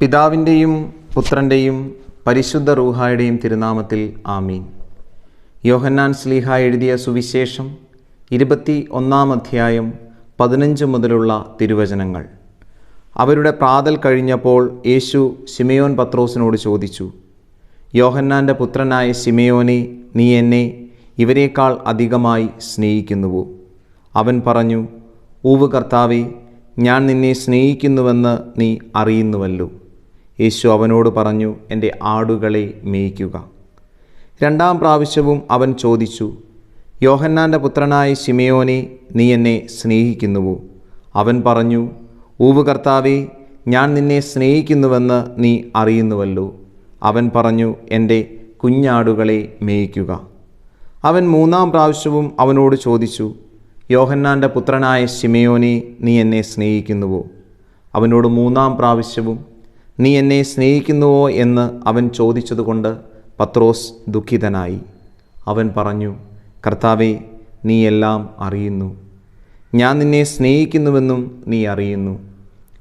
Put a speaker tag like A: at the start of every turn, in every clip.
A: പിതാവിന്റെയും പുത്രന്റെയും പരിശുദ്ധ റൂഹായുടെയും തിരുനാമത്തിൽ ആമീൻ. യോഹന്നാൻ സ്ലീഹ എഴുതിയ സുവിശേഷം ഇരുപത്തി ഒന്നാം അധ്യായം പതിനഞ്ച് മുതലുള്ള തിരുവചനങ്ങൾ. അവരുടെ പ്രാതൽ കഴിഞ്ഞപ്പോൾ യേശു ശിമയോൻ പത്രോസിനോട് ചോദിച്ചു യോഹന്നാന്റെ പുത്രനായ ശിമയോനെ നീ എന്നെ ഇവരെക്കാൾ അധികമായി സ്നേഹിക്കുന്നുവോ? അവൻ പറഞ്ഞു ഊവ് കർത്താവെ ഞാൻ നിന്നെ സ്നേഹിക്കുന്നുവെന്ന് നീ അറിയുന്നുവല്ലോ. യേശു അവനോട് പറഞ്ഞു എന്റെ ആടുകളെ മേയ്ക്കുക. രണ്ടാം പ്രാവശ്യവും അവൻ ചോദിച്ചു യോഹന്നാന്റെ പുത്രനായ ശിമയോനെ നീ എന്നെ സ്നേഹിക്കുന്നുവോ? അവൻ പറഞ്ഞു ഊവ് കർത്താവെ ഞാൻ നിന്നെ സ്നേഹിക്കുന്നുവെന്ന് നീ അറിയുന്നുവല്ലോ. അവൻ പറഞ്ഞു എന്റെ കുഞ്ഞാടുകളെ മേയ്ക്കുക. അവൻ മൂന്നാം പ്രാവശ്യവും അവനോട് ചോദിച്ചു യോഹന്നാന്റെ പുത്രനായ ശിമയോനെ നീ എന്നെ സ്നേഹിക്കുന്നുവോ? അവനോട് മൂന്നാം പ്രാവശ്യവും നീ എന്നെ സ്നേഹിക്കുന്നുവോ എന്ന് അവൻ ചോദിച്ചതുകൊണ്ട് പത്രോസ് ദുഃഖിതനായി. അവൻ പറഞ്ഞു കർത്താവെ നീ എല്ലാം അറിയുന്നു. ഞാൻ നിന്നെ സ്നേഹിക്കുന്നുവെന്നും നീ അറിയുന്നു.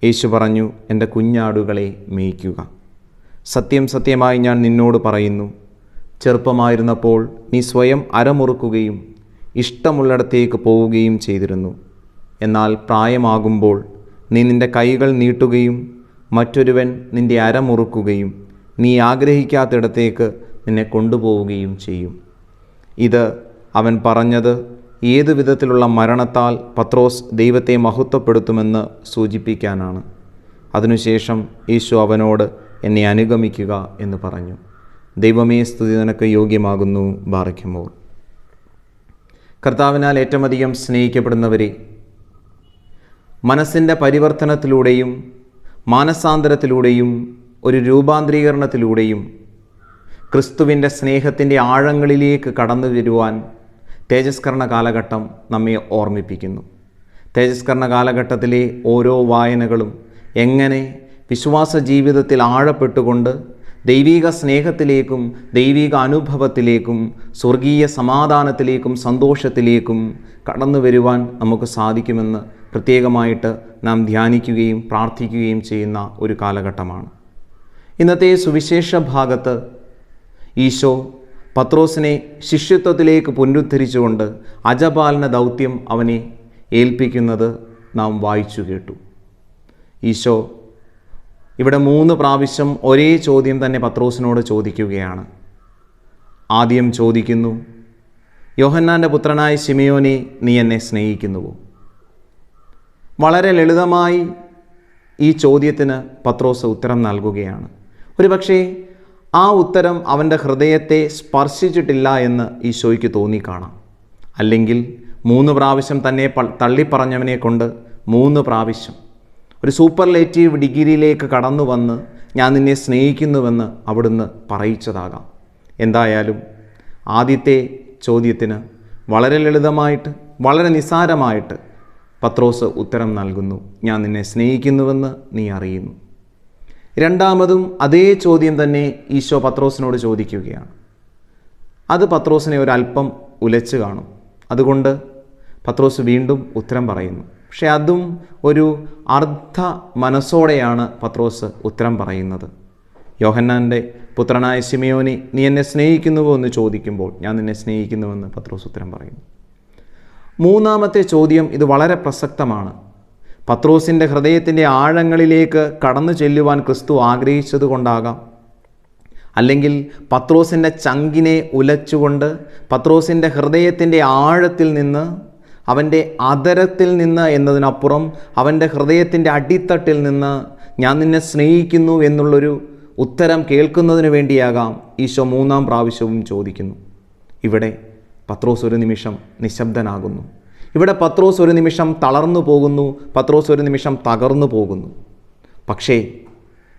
A: യേശു പറഞ്ഞു എന്റെ കുഞ്ഞാടുകളെ മേയ്ക്കുക. സത്യം സത്യമായി ഞാൻ നിന്നോട് പറയുന്നു. ചെറുപ്പമായിരുന്നപ്പോൾ നീ സ്വയം അരമുറുക്കുകയും ഇഷ്ടമുള്ളിടത്തേക്ക് പോവുകയും ചെയ്തിരുന്നു. എന്നാൽ പ്രായമാകുമ്പോൾ നീ നിന്റെ കൈകൾ നീട്ടുകയും മറ്റൊരുവൻ നിന്റെ അരമുറുക്കുകയും നീ ആഗ്രഹിക്കാത്തിടത്തേക്ക് നിന്നെ കൊണ്ടുപോവുകയും ചെയ്യും. ഇത് അവൻ പറഞ്ഞത് ഏതു വിധത്തിലുള്ള മരണത്താൽ പത്രോസ് ദൈവത്തെ മഹത്വപ്പെടുത്തുമെന്ന് സൂചിപ്പിക്കാനാണ്. അതിനുശേഷം യേശു അവനോട് എന്നെ അനുഗമിക്കുക എന്ന് പറഞ്ഞു. ദൈവമേ സ്തുതി നിനക്ക് യോഗ്യമാകുന്നു ബാറയ്ക്കുമ്പോൾ. കർത്താവിനാൽ ഏറ്റവും അധികം സ്നേഹിക്കപ്പെടുന്നവരെ മനസ്സിന്റെ പരിവർത്തനത്തിലൂടെയും മാനസാന്തരത്തിലൂടെയും ഒരു രൂപാന്തരീകരണത്തിലൂടെയും ക്രിസ്തുവിന്റെ സ്നേഹത്തിന്റെ ആഴങ്ങളിലേക്ക് കടന്നു വരുവാൻ തേജസ്കരണ കാലഘട്ടം നമ്മെ ഓർമ്മിപ്പിക്കുന്നു. തേജസ്കരണ കാലഘട്ടത്തിലെ ഓരോ വായനകളും എങ്ങനെ വിശ്വാസ ജീവിതത്തിൽ ആഴപ്പെട്ടുകൊണ്ട് ദൈവിക സ്നേഹത്തിലേക്കും ദൈവിക അനുഭവത്തിലേക്കും സ്വർഗീയ സമാധാനത്തിലേക്കും സന്തോഷത്തിലേക്കും കടന്നു വരുവാൻ നമുക്ക് സാധിക്കുമെന്ന് പ്രത്യേകമായിട്ട് നാം ധ്യാനിക്കുകയും പ്രാർത്ഥിക്കുകയും ചെയ്യുന്ന ഒരു കാലഘട്ടമാണ്. ഇന്നത്തെ സുവിശേഷ ഭാഗത്ത് ഈശോ പത്രോസിനെ ശിഷ്യത്വത്തിലേക്ക് പുനരുദ്ധരിച്ചുകൊണ്ട് അജപാലന ദൗത്യം അവനെ ഏൽപ്പിക്കുന്നത് നാം വായിച്ചു കേട്ടു. ഈശോ ഇവിടെ മൂന്ന് പ്രാവശ്യം ഒരേ ചോദ്യം തന്നെ പത്രോസിനോട് ചോദിക്കുകയാണ്. ആദ്യം ചോദിക്കുന്നു യോഹന്നാന്റെ പുത്രനായ ശിമയോനെ നീ എന്നെ സ്നേഹിക്കുന്നുവോ? വളരെ ലളിതമായി ഈ ചോദ്യത്തിന് പത്രോസ് ഉത്തരം നൽകുകയാണ്. ഒരുപക്ഷേ ആ ഉത്തരം അവന്റെ ഹൃദയത്തെ സ്പർശിച്ചിട്ടില്ല എന്ന് ഈശോയ്ക്ക് തോന്നിക്കാണാം അല്ലെങ്കിൽ മൂന്ന് പ്രാവശ്യം തന്നെ തള്ളിപ്പറഞ്ഞവനെ കൊണ്ട് മൂന്ന് പ്രാവശ്യം ഒരു സൂപ്പർലേറ്റീവ് ഡിഗ്രിയിലേക്ക് കടന്നു വന്ന് ഞാൻ നിന്നെ സ്നേഹിക്കുന്നുവെന്ന് അവിടുന്ന് പറയിച്ചതാകാം. എന്തായാലും ആദ്യത്തെ ചോദ്യത്തിന് വളരെ ലളിതമായിട്ട് വളരെ നിസ്സാരമായിട്ട് പത്രോസ് ഉത്തരം നൽകുന്നു. ഞാൻ നിന്നെ സ്നേഹിക്കുന്നുവെന്ന് നീ അറിയുന്നു. രണ്ടാമതും അതേ ചോദ്യം തന്നെ ഈശോ പത്രോസിനോട് ചോദിക്കുകയാണ്. അത് പത്രോസിനെ ഒരല്പം ഉലച്ചു കാണും. അതുകൊണ്ട് പത്രോസ് വീണ്ടും ഉത്തരം പറയുന്നു. പക്ഷേ അതും ഒരു അർദ്ധ മനസ്സോടെയാണ് പത്രോസ് ഉത്തരം പറയുന്നത്. യോഹന്നാന്റെ പുത്രനായ സിമയോനെ നീ എന്നെ സ്നേഹിക്കുന്നുവോ? എന്ന് ചോദിക്കുമ്പോൾ ഞാൻ നിന്നെ സ്നേഹിക്കുന്നുവെന്ന് പത്രോസ് ഉത്തരം പറയുന്നു. മൂന്നാമത്തെ ചോദ്യം ഇത് വളരെ പ്രസക്തമാണ്. പത്രോസിന്റെ ഹൃദയത്തിന്റെ ആഴങ്ങളിലേക്ക് കടന്നു ചെല്ലുവാൻ ക്രിസ്തു ആഗ്രഹിച്ചത് കൊണ്ടാകാം അല്ലെങ്കിൽ പത്രോസിന്റെ ചങ്കിനെ ഉലച്ചുകൊണ്ട് പത്രോസിന്റെ ഹൃദയത്തിന്റെ ആഴത്തിൽ നിന്ന് അവന്റെ അതരത്തിൽ നിന്ന് എന്നതിനപ്പുറം അവന്റെ ഹൃദയത്തിന്റെ അടിത്തട്ടിൽ നിന്ന് ഞാൻ നിന്നെ സ്നേഹിക്കുന്നു എന്നുള്ളൊരു ഉത്തരം കേൾക്കുന്നതിന് വേണ്ടിയാകാം ഈശോ മൂന്നാം പ്രാവശ്യവും ചോദിക്കുന്നു. ഇവിടെ പത്രോസ് ഒരു നിമിഷം നിശബ്ദനാകുന്നു. ഇവിടെ പത്രോസ് ഒരു നിമിഷം തളർന്നു പോകുന്നു പത്രോസ് ഒരു നിമിഷം തകർന്നു പോകുന്നു. പക്ഷേ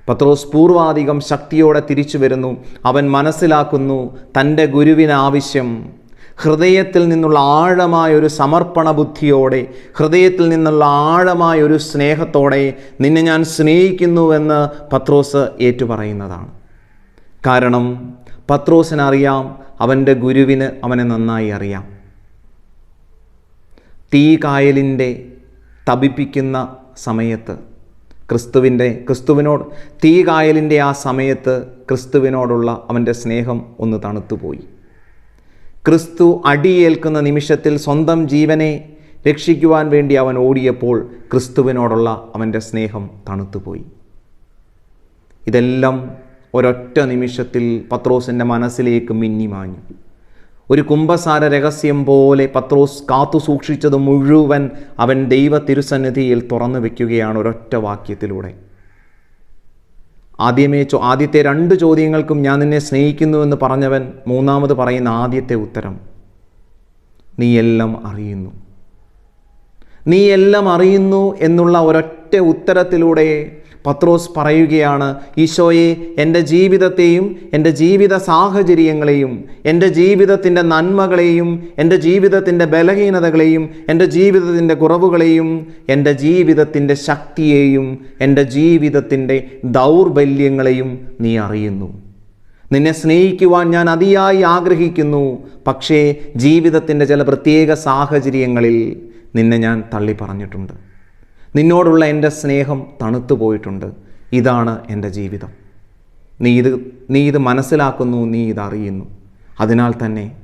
A: പത്രോസ് പൂർവാധികം ശക്തിയോടെ തിരിച്ചു വരുന്നു അവൻ മനസ്സിലാക്കുന്നു തന്റെ ഗുരുവിനാവശ്യം ഹൃദയത്തിൽ നിന്നുള്ള ആഴമായ ഒരു സമർപ്പണ ബുദ്ധിയോടെ ഹൃദയത്തിൽ നിന്നുള്ള ആഴമായ ഒരു സ്നേഹത്തോടെ നിന്നെ ഞാൻ സ്നേഹിക്കുന്നുവെന്ന് പത്രോസ് ഏറ്റുപറയുന്നതാണ്. കാരണം പത്രോസിനറിയാം അവന്റെ ഗുരുവിന് അവനെ നന്നായി അറിയാം. തീ കായലിന്റെ തപിപ്പിക്കുന്ന സമയത്ത് ക്രിസ്തുവിന്റെ ക്രിസ്തുവിനോട് തീ കായലിന്റെ ആ സമയത്ത് ക്രിസ്തുവിനോടുള്ള അവന്റെ സ്നേഹം ഒന്ന് തണുത്തുപോയി. ക്രിസ്തു അടിയേൽക്കുന്ന നിമിഷത്തിൽ സ്വന്തം ജീവനെ രക്ഷിക്കുവാൻ വേണ്ടി അവൻ ഓടിയപ്പോൾ ക്രിസ്തുവിനോടുള്ള അവന്റെ സ്നേഹം തണുത്തുപോയി. ഇതെല്ലാം ഒരൊറ്റ നിമിഷത്തിൽ പത്രോസിന്റെ മനസ്സിലേക്ക് മിന്നിമാഞ്ഞു ഒരു കുംഭസാര രഹസ്യം പോലെ പത്രോസ് കാത്തു സൂക്ഷിച്ചത് മുഴുവൻ അവൻ ദൈവ തിരുസന്നിധിയിൽ തുറന്നു വയ്ക്കുകയാണ് ഒരൊറ്റ വാക്യത്തിലൂടെ. ആദ്യമേ ചോ ആദ്യത്തെ രണ്ട് ചോദ്യങ്ങൾക്കും ഞാൻ നിന്നെ സ്നേഹിക്കുന്നുവെന്ന് പറഞ്ഞവൻ മൂന്നാമത് പറയുന്ന ആദ്യത്തെ ഉത്തരം നീ എല്ലാം അറിയുന്നു. നീ എല്ലാം അറിയുന്നു എന്നുള്ള ഒരൊറ്റ ഉത്തരത്തിലൂടെ പത്രോസ് പറയുകയാണ് ഈശോയെ എന്റെ ജീവിതത്തെയും എന്റെ ജീവിത സാഹചര്യങ്ങളെയും എന്റെ ജീവിതത്തിന്റെ നന്മകളെയും എന്റെ ജീവിതത്തിന്റെ ബലഹീനതകളെയും എന്റെ ജീവിതത്തിന്റെ കുറവുകളെയും എന്റെ ജീവിതത്തിന്റെ ശക്തിയെയും എന്റെ ജീവിതത്തിന്റെ ദൗർബല്യങ്ങളെയും നീ അറിയുന്നു. നിന്നെ സ്നേഹിക്കുവാൻ ഞാൻ അതിയായി ആഗ്രഹിക്കുന്നു. പക്ഷേ ജീവിതത്തിന്റെ ചില പ്രത്യേക സാഹചര്യങ്ങളിൽ നിന്നെ ഞാൻ തള്ളി പറഞ്ഞിട്ടുണ്ട് നിന്നോടുള്ള എന്റെ സ്നേഹം തണുത്തു പോയിട്ടുണ്ട്. ഇതാണ് എന്റെ ജീവിതം. നീ ഇത് നീ ഇത് മനസ്സിലാക്കുന്നു നീ ഇതറിയുന്നു അതിനാൽ തന്നെ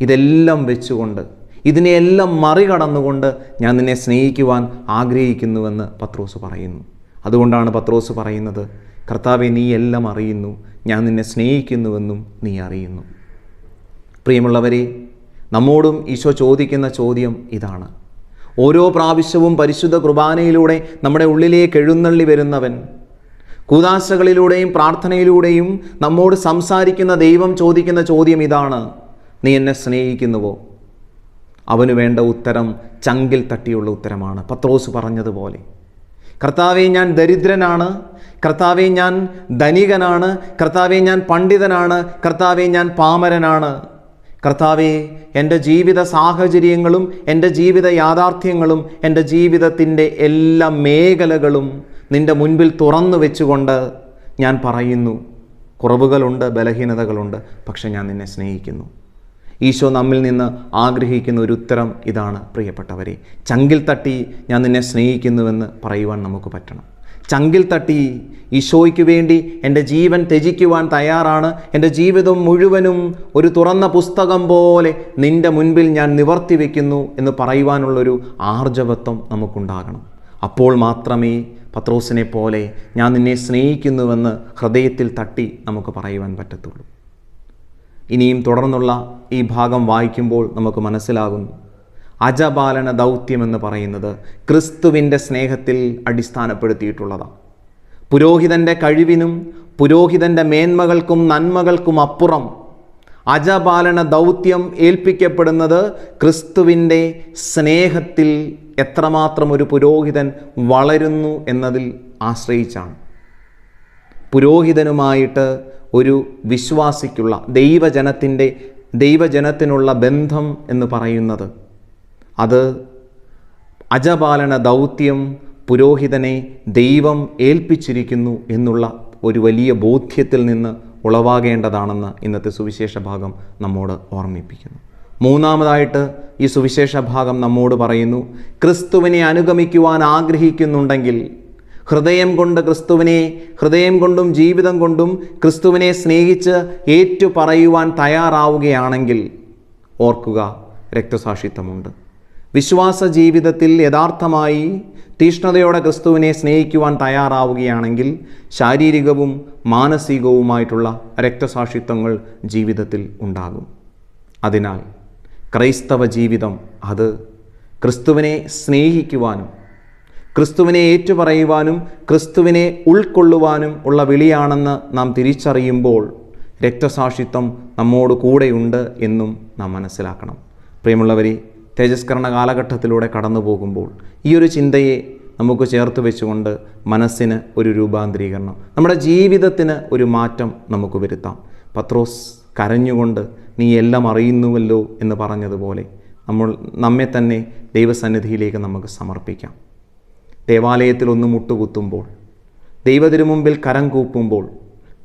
A: ഇതെല്ലാം വെച്ചുകൊണ്ട് ഇതിനെയെല്ലാം മറികടന്നുകൊണ്ട് ഞാൻ നിന്നെ സ്നേഹിക്കുവാൻ ആഗ്രഹിക്കുന്നുവെന്ന് പത്രോസ് പറയുന്നു. അതുകൊണ്ടാണ് പത്രോസ് പറയുന്നത് കർത്താവെ നീ എല്ലാം അറിയുന്നു. ഞാൻ നിന്നെ സ്നേഹിക്കുന്നുവെന്നും നീ അറിയുന്നു. പ്രിയമുള്ളവരെ നമ്മോടും ഈശോ ചോദിക്കുന്ന ചോദ്യം ഇതാണ്. ഓരോ പ്രാവശ്യവും പരിശുദ്ധ കുർബാനയിലൂടെ നമ്മുടെ ഉള്ളിലേക്ക് എഴുന്നള്ളി വരുന്നവൻ. കൂതാശകളിലൂടെയും പ്രാർത്ഥനയിലൂടെയും നമ്മോട് സംസാരിക്കുന്ന ദൈവം ചോദിക്കുന്ന ചോദ്യം ഇതാണ് നീ എന്നെ സ്നേഹിക്കുന്നുവോ? അവന് വേണ്ട ഉത്തരം ചങ്കിൽ തട്ടിയുള്ള ഉത്തരമാണ്. പത്രോസ് പറഞ്ഞതുപോലെ കർത്താവെ ഞാൻ ദരിദ്രനാണ്. കർത്താവെ ഞാൻ ധനികനാണ്. കർത്താവെ ഞാൻ പണ്ഡിതനാണ്. കർത്താവെ ഞാൻ പാമരനാണ്. കർത്താവെ എന്റെ ജീവിത സാഹചര്യങ്ങളും എന്റെ ജീവിത യാഥാർത്ഥ്യങ്ങളും എന്റെ ജീവിതത്തിന്റെ എല്ലാ മേഖലകളും നിന്റെ മുൻപിൽ തുറന്നു വെച്ചുകൊണ്ട് ഞാൻ പറയുന്നു. കുറവുകളുണ്ട് ബലഹീനതകളുണ്ട് പക്ഷെ ഞാൻ നിന്നെ സ്നേഹിക്കുന്നു. ഈശോ നമ്മിൽ നിന്ന് ആഗ്രഹിക്കുന്ന ഒരു ഉത്തരം ഇതാണ് പ്രിയപ്പെട്ടവരെ. ചങ്കിൽ തട്ടി ഞാൻ നിന്നെ സ്നേഹിക്കുന്നുവെന്ന് പറയുവാൻ നമുക്ക് പറ്റണം. ചങ്കിൽ തട്ടി ഈശോയ്ക്ക് വേണ്ടി എന്റെ ജീവൻ ത്യജിക്കുവാൻ തയ്യാറാണ്. എന്റെ ജീവിതം മുഴുവനും ഒരു തുറന്ന പുസ്തകം പോലെ നിന്റെ മുൻപിൽ ഞാൻ നിവർത്തി വയ്ക്കുന്നു എന്ന് പറയുവാനുള്ളൊരു ആർജവത്വം നമുക്കുണ്ടാകണം. അപ്പോൾ മാത്രമേ പത്രോസിനെ പോലെ ഞാൻ നിന്നെ സ്നേഹിക്കുന്നുവെന്ന് ഹൃദയത്തിൽ തട്ടി നമുക്ക് പറയുവാൻ പറ്റത്തുള്ളൂ. ഇനിയും തുടർന്നുള്ള ഈ ഭാഗം വായിക്കുമ്പോൾ നമുക്ക് മനസ്സിലാകുന്നു. അജപാലന ദൗത്യമെന്ന് പറയുന്നത് ക്രിസ്തുവിന്റെ സ്നേഹത്തിൽ അടിസ്ഥാനപ്പെടുത്തിയിട്ടുള്ളതാണ് പുരോഹിതന്റെ കഴിവിനും പുരോഹിതന്റെ മേന്മകൾക്കും നന്മകൾക്കും അപ്പുറം അജപാലന ദൗത്യം ഏൽപ്പിക്കപ്പെടുന്നത് ക്രിസ്തുവിന്റെ സ്നേഹത്തിൽ എത്രമാത്രം ഒരു പുരോഹിതൻ വളരുന്നു എന്നതിൽ ആശ്രയിച്ചാണ്. പുരോഹിതനുമായിട്ട് ഒരു വിശ്വാസിക്കുള്ള ദൈവജനത്തിന്റെ ദൈവജനത്തിനുള്ള ബന്ധം എന്ന് പറയുന്നത് അത് അജപാലന ദൗത്യം പുരോഹിതനെ ദൈവം ഏൽപ്പിച്ചിരിക്കുന്നു എന്നുള്ള ഒരു വലിയ ബോധ്യത്തിൽ നിന്ന് ഉളവാകേണ്ടതാണെന്ന് ഇന്നത്തെ സുവിശേഷ ഭാഗം നമ്മോട് ഓർമ്മിപ്പിക്കുന്നു. മൂന്നാമതായിട്ട് ഈ സുവിശേഷ ഭാഗം നമ്മോട് പറയുന്നു ക്രിസ്തുവിനെ അനുഗമിക്കുവാൻ ആഗ്രഹിക്കുന്നുണ്ടെങ്കിൽ ഹൃദയം കൊണ്ട് ക്രിസ്തുവിനെ ഹൃദയം കൊണ്ടും ജീവിതം കൊണ്ടും ക്രിസ്തുവിനെ സ്നേഹിച്ച് ഏറ്റു പറയുവാൻ തയ്യാറാവുകയാണെങ്കിൽ ഓർക്കുക രക്തസാക്ഷിത്വമുണ്ട്. വിശ്വാസ ജീവിതത്തിൽ യഥാർത്ഥമായി തീഷ്ണതയോടെ ക്രിസ്തുവിനെ സ്നേഹിക്കുവാൻ തയ്യാറാവുകയാണെങ്കിൽ ശാരീരികവും മാനസികവുമായിട്ടുള്ള രക്തസാക്ഷിത്വങ്ങൾ ജീവിതത്തിൽ ഉണ്ടാകും. അതിനാൽ ക്രൈസ്തവ ജീവിതം അത് ക്രിസ്തുവിനെ സ്നേഹിക്കുവാനും ക്രിസ്തുവിനെ ഏറ്റുപറയുവാനും ക്രിസ്തുവിനെ ഉൾക്കൊള്ളുവാനും ഉള്ള വിളിയാണെന്ന് നാം തിരിച്ചറിയുമ്പോൾ രക്തസാക്ഷിത്വം നമ്മോട് കൂടെയുണ്ട് എന്നും നാം മനസ്സിലാക്കണം. പ്രിയമുള്ളവരെ തേജസ്കരണ കാലഘട്ടത്തിലൂടെ കടന്നു പോകുമ്പോൾ ഈ ഒരു ചിന്തയെ നമുക്ക് ചേർത്ത് വെച്ചുകൊണ്ട് മനസ്സിന് ഒരു രൂപാന്തരീകരണം നമ്മുടെ ജീവിതത്തിന് ഒരു മാറ്റം നമുക്ക് വരുത്താം. പത്രോസ് കരഞ്ഞുകൊണ്ട് നീ എല്ലാം അറിയുന്നുവല്ലോ എന്ന് പറഞ്ഞതുപോലെ നമ്മൾ നമ്മെ തന്നെ ദൈവസന്നിധിയിലേക്ക് നമുക്ക് സമർപ്പിക്കാം. ദേവാലയത്തിൽ ഒന്ന് മുട്ടുകുത്തുമ്പോൾ ദൈവത്തിനു മുമ്പിൽ കരം കൂപ്പുമ്പോൾ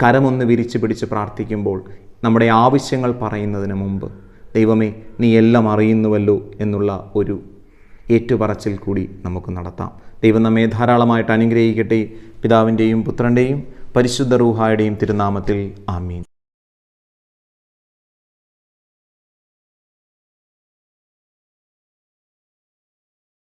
A: കരമൊന്ന് വിരിച്ചു പിടിച്ച് പ്രാർത്ഥിക്കുമ്പോൾ നമ്മുടെ ആവശ്യങ്ങൾ പറയുന്നതിന് മുമ്പ് ദൈവമേ നീ എല്ലാം അറിയുന്നുവല്ലോ എന്നുള്ള ഒരു ഏറ്റുപറച്ചിൽ കൂടി നമുക്ക് നടത്താം. ദൈവം നമ്മെ ധാരാളമായിട്ട് അനുഗ്രഹിക്കട്ടെ. പിതാവിന്റെയും പുത്രന്റെയും പരിശുദ്ധ റൂഹായുടെയും തിരുനാമത്തിൽ ആമീൻ.